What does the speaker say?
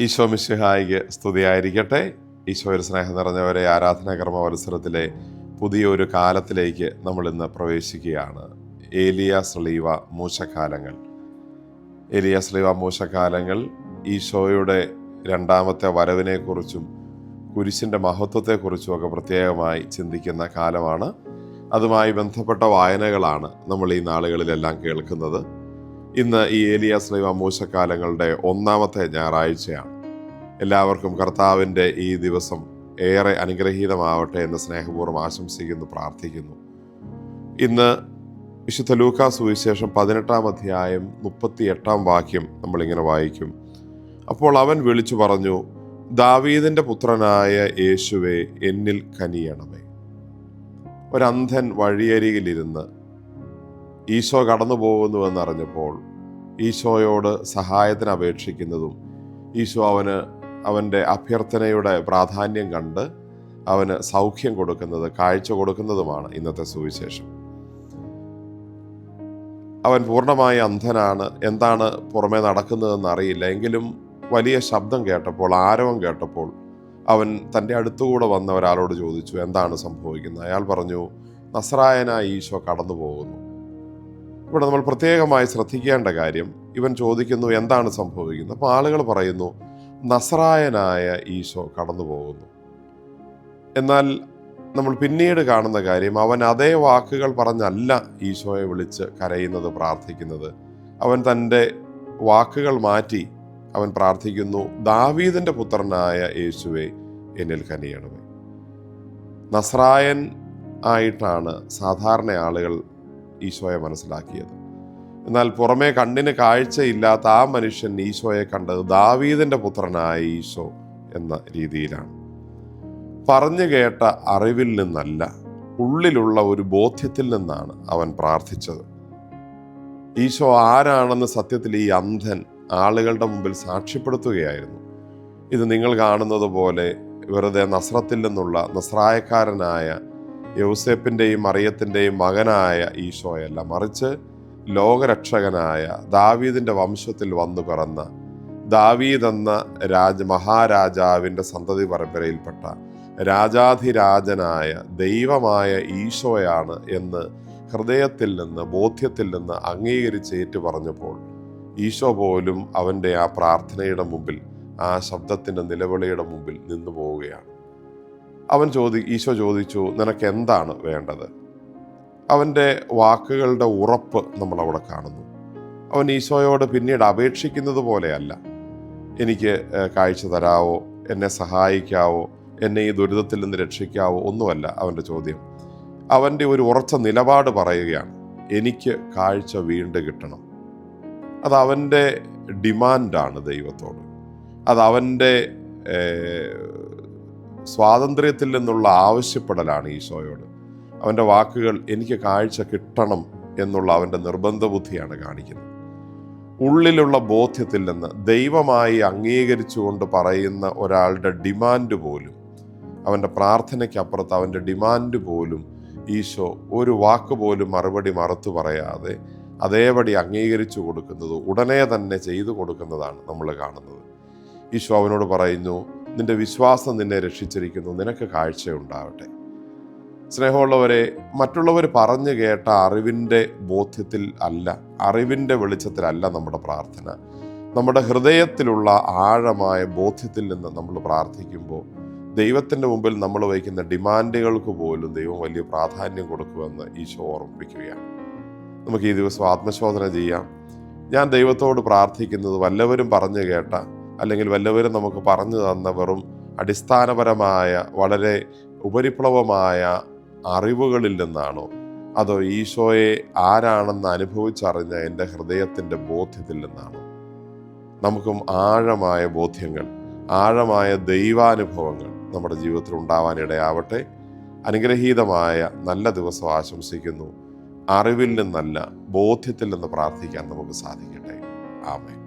ഈശോ മിശിഹായിക്ക് സ്തുതിയായിരിക്കട്ടെ. ഈശോയുടെ സ്നേഹം നിറഞ്ഞവരെ ആരാധനാകർമ്മ മത്സരത്തിലെ പുതിയൊരു കാലത്തിലേക്ക് നമ്മൾ ഇന്ന് പ്രവേശിക്കുകയാണ്. ഏലിയ സ്ലീവ മൂശക്കാലങ്ങൾ. ഏലിയ സ്ലീവ മൂശക്കാലങ്ങൾ ഈശോയുടെ രണ്ടാമത്തെ വരവിനെക്കുറിച്ചും കുരിശിന്റെ മഹത്വത്തെക്കുറിച്ചും ഒക്കെ പ്രത്യേകമായി ചിന്തിക്കുന്ന കാലമാണ്. അതുമായി ബന്ധപ്പെട്ട വായനകളാണ് നമ്മൾ ഈ നാളുകളിലെല്ലാം കേൾക്കുന്നത്. ഇന്ന് ഈ ഏലിയ സ്ലൈവ മൂശക്കാലങ്ങളുടെ ഒന്നാമത്തെ ഞായറാഴ്ചയാണ്. എല്ലാവർക്കും കർത്താവിന്റെ ഈ ദിവസം ഏറെ അനുഗ്രഹീതമാവട്ടെ എന്ന് സ്നേഹപൂർവം ആശംസിക്കുന്നു പ്രാർത്ഥിക്കുന്നു. ഇന്ന് വിശുദ്ധ ലൂക്കാ സുവിശേഷം പതിനെട്ടാം അധ്യായം മുപ്പത്തി എട്ടാം വാക്യം നമ്മളിങ്ങനെ വായിക്കും. അപ്പോൾ അവൻ വിളിച്ചു പറഞ്ഞു ദാവീദിന്റെ പുത്രനായ യേശുവെ എന്നിൽ കനിയണമേ. ഒരന്ധൻ വഴിയരികിലിരുന്ന് ഈശോ കടന്നു പോകുന്നുവെന്നറിഞ്ഞപ്പോൾ ഈശോയോട് സഹായത്തിന് അപേക്ഷിക്കുന്നതും ഈശോ അവന് അവന്റെ അഭ്യർത്ഥനയുടെ പ്രാധാന്യം കണ്ട് അവന് സൗഖ്യം കൊടുക്കുന്നത് കാഴ്ച കൊടുക്കുന്നതുമാണ് ഇന്നത്തെ സുവിശേഷം. അവൻ പൂർണമായി അന്ധനാണ്. എന്താണ് പുറമേ നടക്കുന്നതെന്ന് അറിയില്ല. എങ്കിലും വലിയ ശബ്ദം കേട്ടപ്പോൾ ആരവം കേട്ടപ്പോൾ അവൻ തന്റെ അടുത്തുകൂടെ വന്ന ഒരാളോട് ചോദിച്ചു എന്താണ് സംഭവിക്കുന്നത്? അയാൾ പറഞ്ഞു നസ്രായനായ ഈശോ കടന്നു പോകുന്നു ഇവിടെ നമ്മൾ പ്രത്യേകമായി ശ്രദ്ധിക്കേണ്ട കാര്യം ഇവൻ ചോദിക്കുന്നു എന്താണ് സംഭവിക്കുന്നത്? അപ്പോൾ ആളുകൾ പറയുന്നു നസറായനായ ഈശോ കടന്നു പോകുന്നു എന്നാൽ നമ്മൾ പിന്നീട് കാണുന്ന കാര്യം അവൻ അതേ വാക്കുകൾ പറഞ്ഞല്ല ഈശോയെ വിളിച്ച് കരയുന്നത് പ്രാർത്ഥിക്കുന്നത്. അവൻ തന്റെ വാക്കുകൾ മാറ്റി അവൻ പ്രാർത്ഥിക്കുന്നു ദാവീദിന്റെ പുത്രനായ യേശുവെ എന്നിൽ കനിയണമേ. നസ്രായൻ ആയിട്ടാണ് സാധാരണ ആളുകൾ ഈശോയെ മനസ്സിലാക്കിയത്. എന്നാൽ പുറമേ കണ്ണിന് കാഴ്ചയില്ലാത്ത ആ മനുഷ്യൻ ഈശോയെ കണ്ടത് ദാവീദിന്റെ പുത്രനായ ഈശോ എന്ന രീതിയിലാണ്. പറഞ്ഞു കേട്ട അറിവിൽ നിന്നല്ല ഉള്ളിലുള്ള ഒരു ബോധ്യത്തിൽ നിന്നാണ് അവൻ പ്രാർത്ഥിച്ചത്. ഈശോ ആരാണെന്ന് സത്യത്തിൽ ഈ അന്ധൻ ആളുകളുടെ മുമ്പിൽ സാക്ഷ്യപ്പെടുത്തുകയായിരുന്നു. ഇത് നിങ്ങൾ കാണുന്നത് പോലെ വെറുതെ നസ്രത്തിൽ നിന്നുള്ള നസ്രായക്കാരനായ യൗസേപ്പിന്റെയും മറിയത്തിന്റെയും മകനായ ഈശോയല്ല. മറിച്ച് ലോകരക്ഷകനായ ദാവീദിന്റെ വംശത്തിൽ വന്നു പിറന്ന ദാവീദ് എന്ന രാജ മഹാരാജാവിന്റെ സന്തതി പരമ്പരയിൽപ്പെട്ട രാജാധിരാജനായ ദൈവമായ ഈശോയാണ് എന്ന് ഹൃദയത്തിൽ നിന്ന് ബോധ്യത്തിൽ നിന്ന് അംഗീകരിച്ച് ഏറ്റു പറഞ്ഞപ്പോൾ ഈശോ പോലും അവന്റെ ആ പ്രാർത്ഥനയുടെ മുമ്പിൽ ആ ശബ്ദത്തിന്റെ നിലവിളിയുടെ മുമ്പിൽ നിന്നു പോവുകയാണ് അവൻ ചോദി ഈശോ ചോദിച്ചു നിനക്ക് എന്താണ് വേണ്ടത്? അവന്റെ വാക്കുകളുടെ ഉറപ്പ് നമ്മൾ അവിടെ കാണുന്നു. അവൻ ഈശോയോട് പിന്നീട് അപേക്ഷിക്കുന്നത് പോലെയല്ല. എനിക്ക് കാഴ്ച തരാവോ? എന്നെ സഹായിക്കാവോ? എന്നെ ഈ ദുരിതത്തിൽ നിന്ന് രക്ഷിക്കാവോ? ഒന്നുമല്ല അവന്റെ ചോദ്യം. അവന്റെ ഒരു ഉറച്ച നിലപാട് പറയുകയാണ് എനിക്ക് കാഴ്ച വീണ്ടും കിട്ടണം. അത് അവന്റെ ഡിമാൻഡാണ് ദൈവത്തോട്. അത് അവന്റെ സ്വാതന്ത്ര്യത്തിൽ നിന്നുള്ള ആവശ്യപ്പെടലാണ് ഈശോയോട്. അവന്റെ വാക്കുകൾ എനിക്ക് കാഴ്ച കിട്ടണം എന്നുള്ള അവന്റെ നിർബന്ധ ബുദ്ധിയാണ് കാണിക്കുന്നത്. ഉള്ളിലുള്ള ബോധ്യത്തിൽ നിന്ന് ദൈവമായി അംഗീകരിച്ചുകൊണ്ട് പറയുന്ന ഒരാളുടെ ഡിമാൻഡ് പോലും അവന്റെ പ്രാർത്ഥനയ്ക്കപ്പുറത്ത് അവന്റെ ഡിമാൻഡ് പോലും ഈശോ ഒരു വാക്ക് പോലും മറുപടി മറുത്തു പറയാതെ അതേപടി അംഗീകരിച്ചു കൊടുക്കുന്നത് ഉടനെ തന്നെ ചെയ്തു കൊടുക്കുന്നതാണ് നമ്മൾ കാണുന്നത്. ഈശോ അവനോട് പറയുന്നു നിന്റെ വിശ്വാസം നിന്നെ രക്ഷിച്ചിരിക്കുന്നു. നിനക്ക് കാഴ്ചയുണ്ടാവട്ടെ. സ്നേഹമുള്ളവരെ മറ്റുള്ളവർ പറഞ്ഞു കേട്ട അറിവിന്റെ ബോധ്യത്തിൽ അല്ല അറിവിന്റെ വെളിച്ചത്തിലല്ല നമ്മുടെ പ്രാർത്ഥന. നമ്മുടെ ഹൃദയത്തിലുള്ള ആഴമായ ബോധ്യത്തിൽ നിന്ന് നമ്മൾ പ്രാർത്ഥിക്കുമ്പോൾ ദൈവത്തിന്റെ മുമ്പിൽ നമ്മൾ വയ്ക്കുന്ന ഡിമാൻഡുകൾക്ക് പോലും ദൈവം വലിയ പ്രാധാന്യം കൊടുക്കുമെന്ന് ഈശോ ഓർമ്മിപ്പിക്കുകയാണ്. നമുക്ക് ഈ ദിവസം ആത്മശോധന ചെയ്യാം. ഞാൻ ദൈവത്തോട് പ്രാർത്ഥിക്കുന്നത് വല്ലവരും പറഞ്ഞു കേട്ട അല്ലെങ്കിൽ വല്ലവരും നമുക്ക് പറഞ്ഞു തന്ന വെറും അടിസ്ഥാനപരമായ വളരെ ഉപരിപ്ലവമായ അറിവുകളിൽ നിന്നാണോ? അതോ ഈശോയെ ആരാണെന്ന് അനുഭവിച്ചറിഞ്ഞ എന്റെ ഹൃദയത്തിന്റെ ബോധ്യത്തിൽ നിന്നാണോ? നമുക്കും ആഴമായ ബോധ്യങ്ങൾ ആഴമായ ദൈവാനുഭവങ്ങൾ നമ്മുടെ ജീവിതത്തിൽ ഉണ്ടാവാനിടയാവട്ടെ. അനുഗ്രഹീതമായ നല്ല ദിവസം ആശംസിക്കുന്നു. അറിവിൽ നിന്നല്ല ബോധ്യത്തിൽ നിന്ന് പ്രാർത്ഥിക്കാൻ നമുക്ക് സാധിക്കട്ടെ. ആമേ